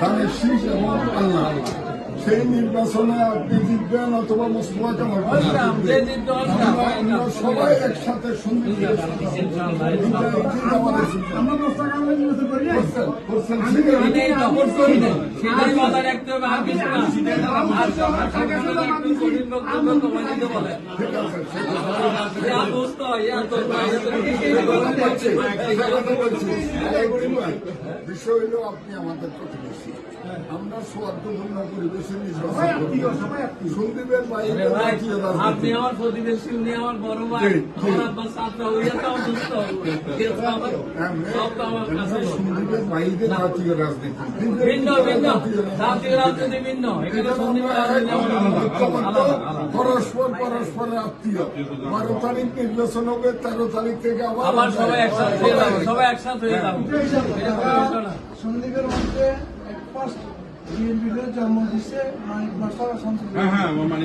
ধানের শীষ এবং আল্লাহ। সেই নির্বাচনে আপনি জিতবেন অথবা মোস্তফা কামাল আমরা সবাই একসাথে এটাই ইয়া ইয়া ইয়া। বিষয় হলো আপনি আমাদের প্রতিবেশী আমরা সৌহার্দ্যপূর্ণ পরিবেশে সন্দীপের বাইরে আপনি আমার প্রতিবেশী উনি আমার বড় ভাই। আমার ছাত্র হইয়া তো সন্দীপের বাইরে জাতীয় রাজনীতি। ভিন্ন ভিন্ন জাতীয় রাজনীতি। ভিন্ন। এখানে সন্দীপের আলাদা পরস্পর পরস্পরের আত্মীয়। বারো তারিখ নির্বাচন হবে তেরো তারিখ থেকে আবার সবাই একসাথে সবাই একসাথে হয়ে। সন্দীপের মধ্যে সন্তোষ হ্যাঁ হ্যাঁ আমার